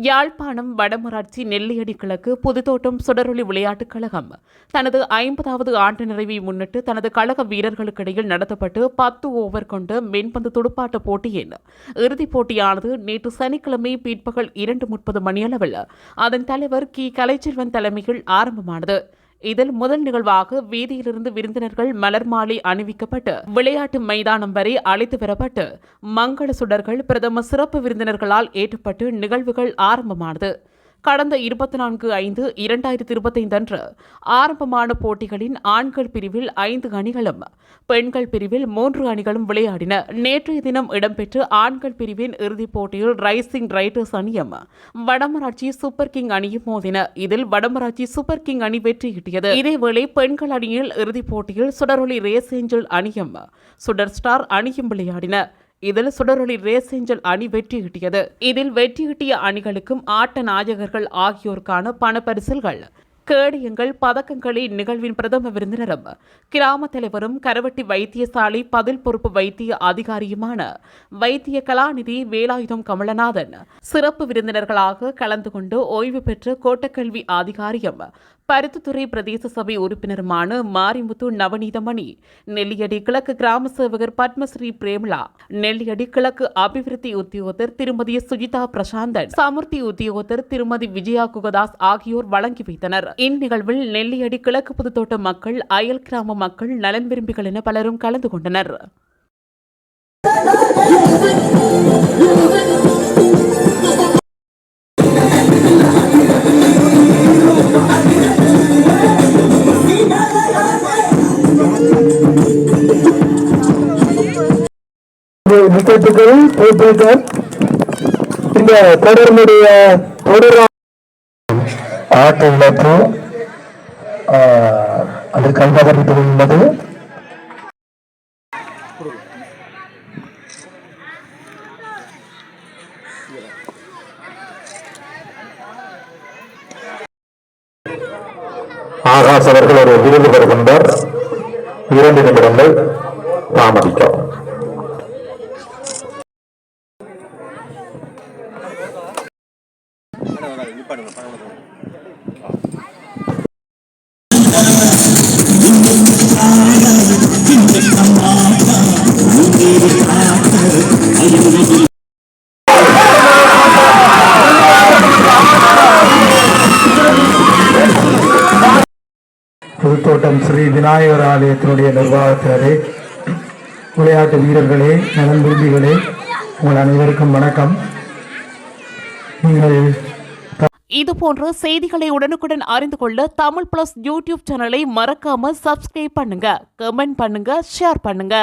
யாழ்ப்பாணம் வடமராட்சி நெல்லியடி கிழக்கு புதுத்தோட்டம் சுடரொளி விளையாட்டுக் கழகம். தனது ஐம்பதாவது ஆண்டு நிறைவை முன்னிட்டு தனது கழக வீரர்களுக்கிடையில் நடத்தப்பட்டு பத்து ஓவர் கொண்ட மென்பந்து துடுப்பாட்ட போட்டியின் இறுதிப் போட்டியானது நேற்று சனிக்கிழமை பிற்பகல் இரண்டு முப்பது மணியளவில். அதன் தலைவர் கி. கலைச்செல்வன் தலைமையில் ஆரம்பமானது. இதில் முதல் நிகழ்வாக வீதியிலிருந்து விருந்தினர்கள் மலர் மாலை அணிவிக்கப்பட்டு விளையாட்டு மைதானம் வரை அழைத்து வரப்பட்டு மங்கள சுடர்கள் பிரதம சிறப்பு விருந்தினர்களால் ஏற்றப்பட்டு நிகழ்வுகள் ஆரம்பமானது. கடந்த இருபத்தி நான்கு ஐந்து இரண்டாயிரத்தி இருபத்தைந்து அன்று ஆரம்பமான போட்டிகளின் ஆண்கள் பிரிவில் ஐந்து அணிகளும் பெண்கள் பிரிவில் மூன்று அணிகளும் விளையாடின. நேற்றைய தினம் இடம்பெற்ற ஆண்கள் பிரிவின் இறுதிப் போட்டியில் ரைசிங் ரைடர்ஸ் அணியும் வடமராட்சி சூப்பர் கிங் அணியும் மோதின. இதில் வடமராட்சி சூப்பர் கிங் அணி வெற்றியிட்டியது இதேவேளை பெண்கள் அணியில் இறுதிப் போட்டியில் சுடரொளி ரேஸ் ஏஞ்சல் அணியும் சுடர் ஸ்டார் அணியும் விளையாடின. இதில் சுடரொளி ரேஸ் ஏஞ்சல் அணி வெற்றியிட்டியது இதில் வெற்றியிட்டிய அணிகளுக்கும் ஆட்ட நாயகர்கள் ஆகியோருக்கான பணப்பரிசல்கள். கேடயங்கள் பதக்கங்களை நிகழ்வின் பிரதம விருந்தினரும் கிராம தலைவரும் கரவட்டி வைத்தியசாலை பதில் பொறுப்பு வைத்திய அதிகாரியுமான வைத்திய கலாநிதி வேலாயுதம் கமலநாதன் சிறப்பு விருந்தினர்களாக கலந்து கொண்டு ஓய்வு பெற்ற கோட்டக்கல்வி அதிகாரியும் பருத்தித்துறை பிரதேச சபை உறுப்பினருமான மாரிமுத்து நவநீதமணி நெல்லியடி கிழக்கு கிராம சேவகர் பத்மஸ்ரீ பிரேமலா நெல்லியடி கிழக்கு அபிவிருத்தி உத்தியோகத்தர் திருமதி சுஜிதா பிரசாந்தன் சமுர்த்தி உத்தியோகத்தர் திருமதி விஜயா குகதாஸ் ஆகியோர் வழங்கி வைத்தனர். இந்நிகழ்வில் நெல்லியடி கிழக்கு புதுத்தோட்ட மக்கள் அயல் கிராம மக்கள் நலன் விரும்பிகள் என பலரும் கலந்து கொண்டனர். விக்கெட்டுகள் போட்டிகள் இந்த தொடர்புடைய தொடர் ஆட்ட இழப்பு ஆகாஷ் அவர்கள் ஒரு விருது பெறுகின்றார். இரண்டு நிமிடங்கள் தாமதிக்கும் தோட்டம் ஸ்ரீ விநாயகர் ஆலயத்தினுடைய நிர்வாகத்தினரே விளையாட்டு வீரர்களே நலன் விரும்பிகளே உங்கள் அனைவருக்கும் வணக்கம். நீங்கள் இதுபோன்ற செய்திகளை உடனுக்குடன் அறிந்து கொள்ள தமிழ் பிளஸ் யூடியூப் சேனலை மறக்காம சப்ஸ்கிரைப் பண்ணுங்க கமெண்ட் பண்ணுங்க ஷேர் பண்ணுங்க.